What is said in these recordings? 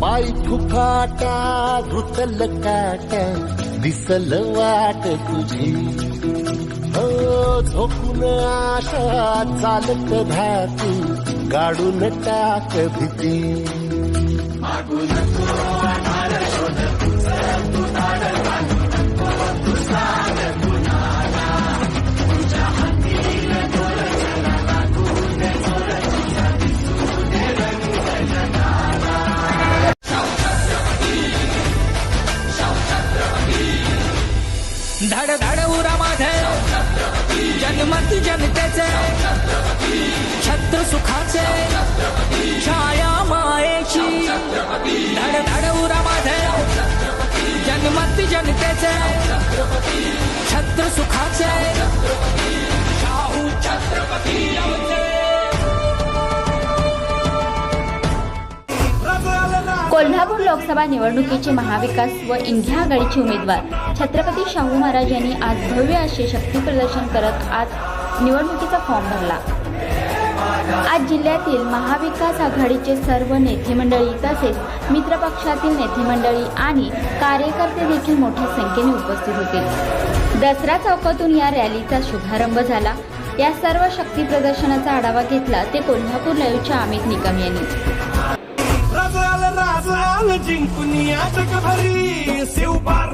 पाय फुफाटा धुतल काट दिसल वाट तुझी. हो झोपून आशा चालत धातू गाडून टाक भीती. धड धड उरा माझे जनमत जनतेचे. छत्र सुखाचे. छाया मायेची. धड धड उरा माझे जनमत जनतेचे. छत्र सुखाचे. शाहू छत्रपती लोकसभा निवडणुकीचे महाविकास व इंडिया आघाडीचे उमेदवार. छत्रपती शाहू महाराज यांनी आज भव्य असे शक्ती प्रदर्शन करत आज निवडणुकीचा फॉर्म भरला. आज जिल्ह्यातील महाविकास आघाडीचे सर्व नेते मंडळी तसेच मित्रपक्षातील नेते मंडळी आणि कार्यकर्ते देखील मोठ्या संख्येने उपस्थित होते. दसरा चौकातून या रॅलीचा शुभारंभ झाला. या सर्व शक्ती प्रदर्शनाचा आढावा घेतला ते कोल्हापूर लाईव्हच्या अमित निकम यांनी. राजाला राजाला जिंकून या जगभरी शिवबाराचं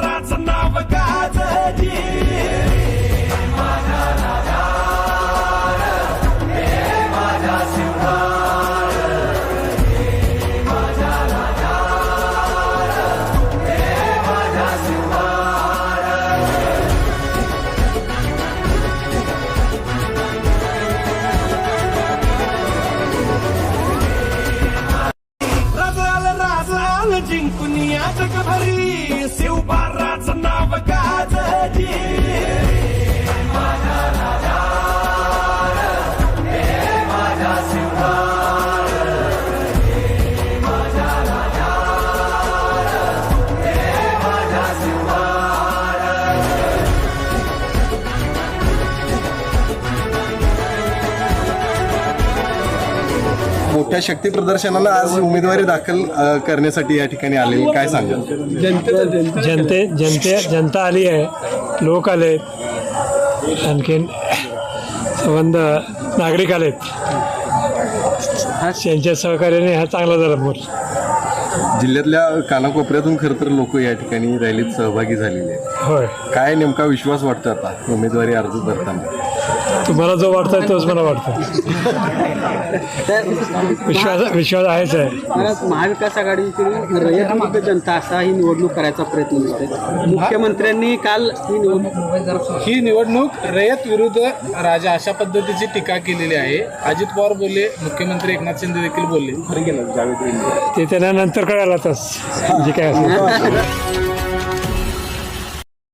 जिंकून या जगभरी शिवबाराचं नाव गाजली. मोठ्या शक्ती प्रदर्शनाला आज उमेदवारी दाखल अ, करण्यासाठी या ठिकाणी आले काय सांगाल? जनते जनते जनता आली आहे. लोक आले आणखीन संबंध नागरिक आलेत त्यांच्या सहकार्याने हा चांगला झाला मोर जिल्ह्यातल्या कानाकोपऱ्यातून खरं तर लोक या ठिकाणी रॅलीत सहभागी झालेले आहेत. होय. काय नेमका विश्वास वाटतो आता उमेदवारी अर्ज करताना तुम्हाला जो वाटतोय तोच मला वाटतो विश्वास विश्वास आहेच आहे. महाविकास आघाडीतील रयत जनता असा ही निवडणूक करायचा प्रयत्न दिसतोय. मुख्यमंत्र्यांनी काल ही निवडणूक ही निवडणूक रयत विरुद्ध राजा अशा पद्धतीची टीका केलेली आहे. अजित पवार बोलले मुख्यमंत्री एकनाथ शिंदे देखील बोलले. ते त्यांना नंतर कळायला तास जे काय असेल.